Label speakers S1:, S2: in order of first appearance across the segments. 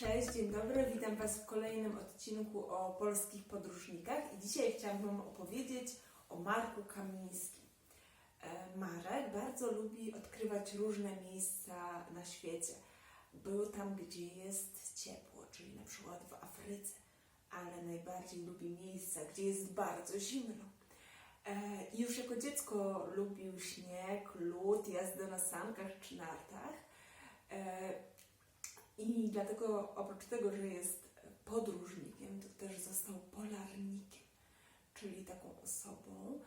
S1: Cześć, dzień dobry, witam Was w kolejnym odcinku o polskich podróżnikach i dzisiaj chciałabym opowiedzieć o Marku Kamińskim. E, Marek bardzo lubi odkrywać różne miejsca na świecie. Był tam, gdzie jest ciepło, czyli na przykład w Afryce, ale najbardziej lubi miejsca, gdzie jest bardzo zimno. E, Już jako dziecko lubił śnieg, lód, jazdę na sankach czy nartach. E, i dlatego oprócz tego, że jest podróżnikiem, to też został polarnikiem, czyli taką osobą,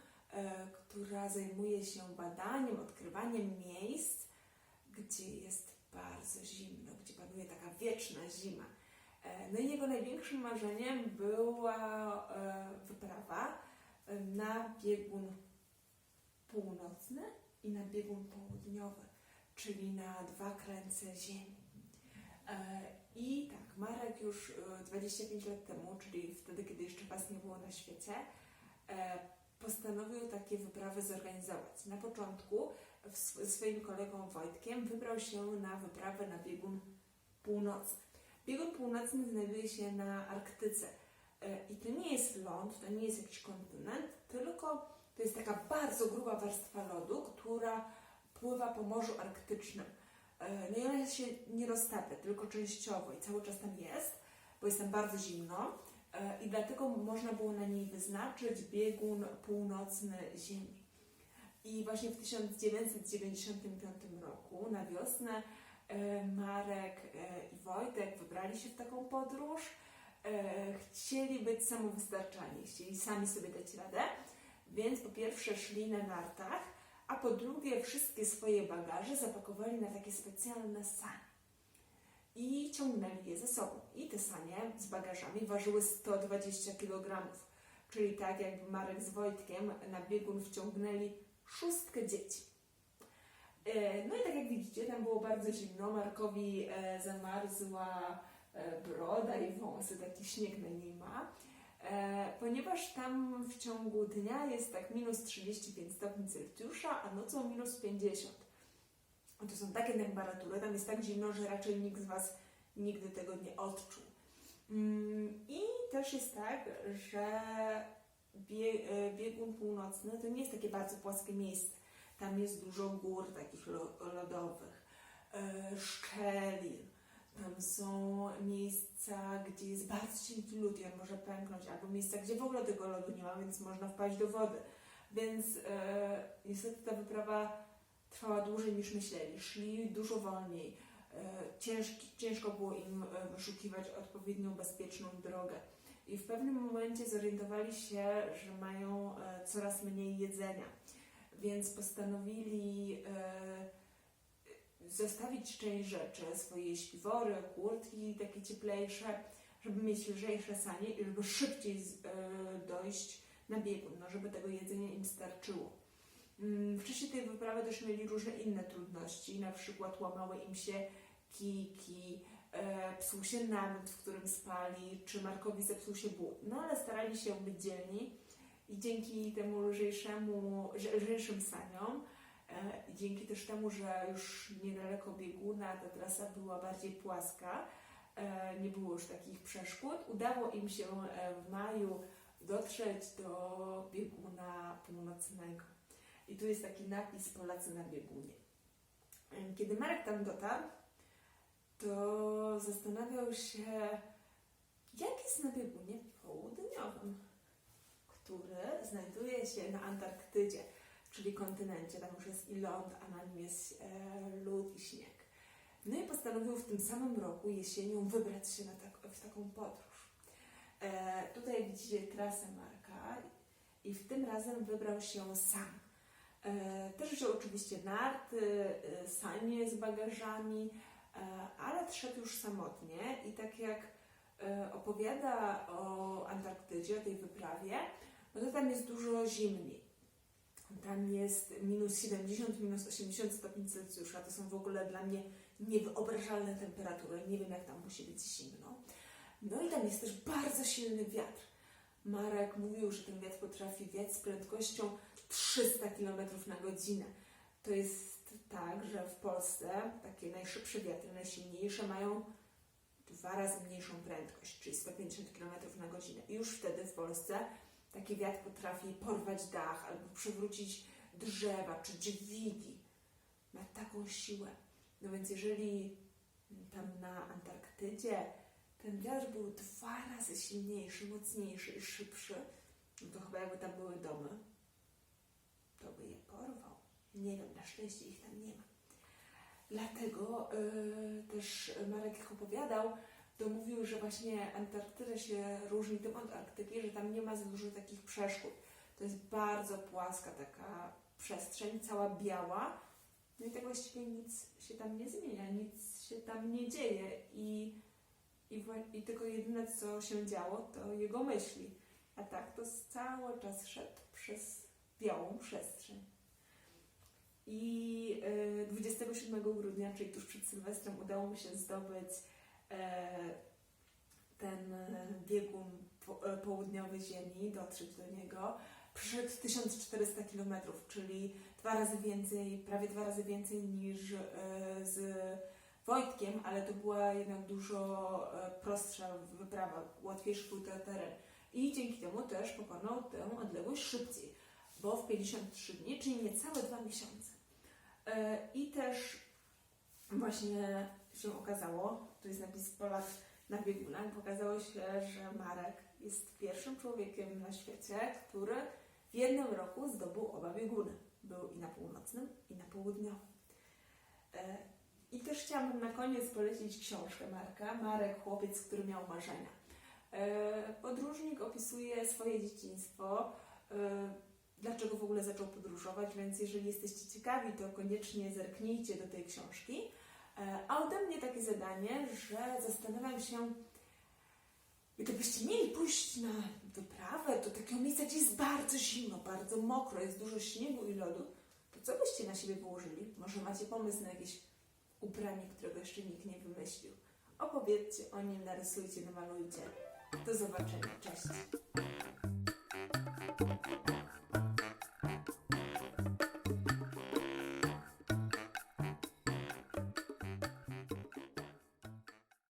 S1: która zajmuje się badaniem, odkrywaniem miejsc, gdzie jest bardzo zimno, gdzie panuje taka wieczna zima. E, no i jego największym marzeniem była e, wyprawa e, na biegun północny i na biegun południowy, czyli na dwa krańce Ziemi. I tak, Marek już e, 25 lat temu, czyli wtedy, kiedy jeszcze Was nie było na świecie, postanowił takie wyprawy zorganizować. Na początku ze swoim kolegą Wojtkiem wybrał się na wyprawę na biegun północny. Biegun północny znajduje się na Arktyce. E, I to nie jest ląd, to nie jest jakiś kontynent, tylko to jest taka bardzo gruba warstwa lodu, która pływa po Morzu Arktycznym. E, No i ona się nie roztapia, tylko częściowo i cały czas tam jest, bo jest tam bardzo zimno i dlatego można było na niej wyznaczyć biegun północny Ziemi. I właśnie w 1995 roku na wiosnę e, Marek e, i Wojtek wybrali się w taką podróż. E, Chcieli być samowystarczalni, chcieli sami sobie dać radę, więc po pierwsze szli na nartach, a po drugie wszystkie swoje bagaże zapakowali na takie specjalne sanie i ciągnęli je ze sobą. I te sanie z bagażami ważyły 120 kg, czyli tak jakby Marek z Wojtkiem na biegun wciągnęli szóstkę dzieci. E, No i tak jak widzicie, tam było bardzo zimno. Markowi e, zamarzła e, broda i wąsy, taki śnieg na niej ma. Ponieważ tam w ciągu dnia jest tak minus 35 stopni Celsjusza, a nocą minus 50. To są takie temperatury, tam jest tak zimno, że raczej nikt z Was nigdy tego nie odczuł. Mm, I też jest tak, że e, biegun północny to nie jest takie bardzo płaskie miejsce. Tam jest dużo gór takich lo- lodowych, e, szczelin. Tam są miejsca, gdzie jest bardzo cienki lód i on może pęknąć, albo miejsca, gdzie w ogóle tego lodu nie ma, więc można wpaść do wody. Więc e, niestety ta wyprawa trwała dłużej niż myśleli. Szli dużo wolniej. E, ciężki, ciężko było im e, wyszukiwać odpowiednią, bezpieczną drogę. I w pewnym momencie zorientowali się, że mają e, coraz mniej jedzenia, więc postanowili zostawić część rzeczy, swoje śpiwory, kurtki takie cieplejsze, żeby mieć lżejsze sanie i żeby szybciej dojść na biegun, no, żeby tego jedzenia im starczyło. Mm, W czasie tej wyprawy też mieli różne inne trudności, na przykład łamały im się kijki, e, psuł się namiot, w którym spali, czy Markowi zepsuł się but. No ale starali się być dzielni i dzięki temu lżejszemu, lże- lżejszym saniom, e, dzięki też temu, że już niedaleko bieguna ta trasa była bardziej płaska, e, nie było już takich przeszkód, udało im się w maju dotrzeć do bieguna północnego. I tu jest taki napis Polacy na biegunie. Kiedy Marek tam dotarł, to zastanawiał się, jak jest na biegunie południowym, który znajduje się na Antarktydzie, czyli kontynencie. Tam już jest i ląd, a na nim jest e, lód i śnieg. No i postanowił w tym samym roku, jesienią, wybrać się na tak, w taką podróż. E, tutaj widzicie trasę Marka i w tym razem wybrał się sam. E, Też wziął oczywiście narty, e, sanie z bagażami, e, ale szedł już samotnie i tak jak opowiada o Antarktydzie, o tej wyprawie, no to tam jest dużo zimniej. Tam jest minus 70, minus 80 stopni Celsjusza. To są w ogóle dla mnie niewyobrażalne temperatury. Nie wiem, jak tam musi być zimno. No i tam jest też bardzo silny wiatr. Marek mówił, że ten wiatr potrafi wiać z prędkością 300 km na godzinę. To jest tak, że w Polsce takie najszybsze wiatry, najsilniejsze mają dwa razy mniejszą prędkość, czyli 150 km na godzinę. I już wtedy w Polsce taki wiatr potrafi porwać dach albo przewrócić drzewa czy dźwigi. Ma taką siłę. No więc jeżeli tam na Antarktydzie ten wiatr był dwa razy silniejszy, mocniejszy i szybszy, no to chyba jakby tam były domy, to by je porwał. Nie wiem, na szczęście ich tam nie ma. Dlatego y, też Marek jak opowiadał, to mówił, że właśnie Antarktyda się różni tym od Arktyki, że tam nie ma za dużo takich przeszkód. To jest bardzo płaska taka przestrzeń, cała biała. No i tak właściwie nic się tam nie zmienia, nic się tam nie dzieje i, i, i tylko jedyne co się działo to jego myśli. A tak to cały czas szedł przez białą przestrzeń. I y, 27 grudnia, czyli tuż przed Sylwestrem, udało mu się zdobyć e, ten e, biegun po, e, południowy Ziemi, dotrzeć do niego. Przeszedł 1400 km, czyli dwa razy więcej, prawie dwa razy więcej niż e, z Wojtkiem, ale to była jednak dużo e, prostsza wyprawa, łatwiejszy był to teren. I dzięki temu też pokonał tę odległość szybciej, bo w 53 dni, czyli niecałe dwa miesiące. E, I też właśnie się okazało, tu jest napis Polak na biegunach, pokazało się, że Marek jest pierwszym człowiekiem na świecie, który w jednym roku zdobył oba bieguny. Był i na północnym, i na południowym. I też chciałabym na koniec polecić książkę Marka. Marek, chłopiec, który miał marzenia. E, Podróżnik opisuje swoje dzieciństwo, e, dlaczego w ogóle zaczął podróżować, więc jeżeli jesteście ciekawi, to koniecznie zerknijcie do tej książki. E, A ode mnie takie zadanie, że zastanawiam się, gdybyście mieli pójść na wyprawę do takiego miejsca, gdzie jest bardzo zimno, bardzo mokro, jest dużo śniegu i lodu, to co byście na siebie położyli? Może macie pomysł na jakieś ubranie, którego jeszcze nikt nie wymyślił? Opowiedzcie o nim, narysujcie, namalujcie. Do zobaczenia. Cześć.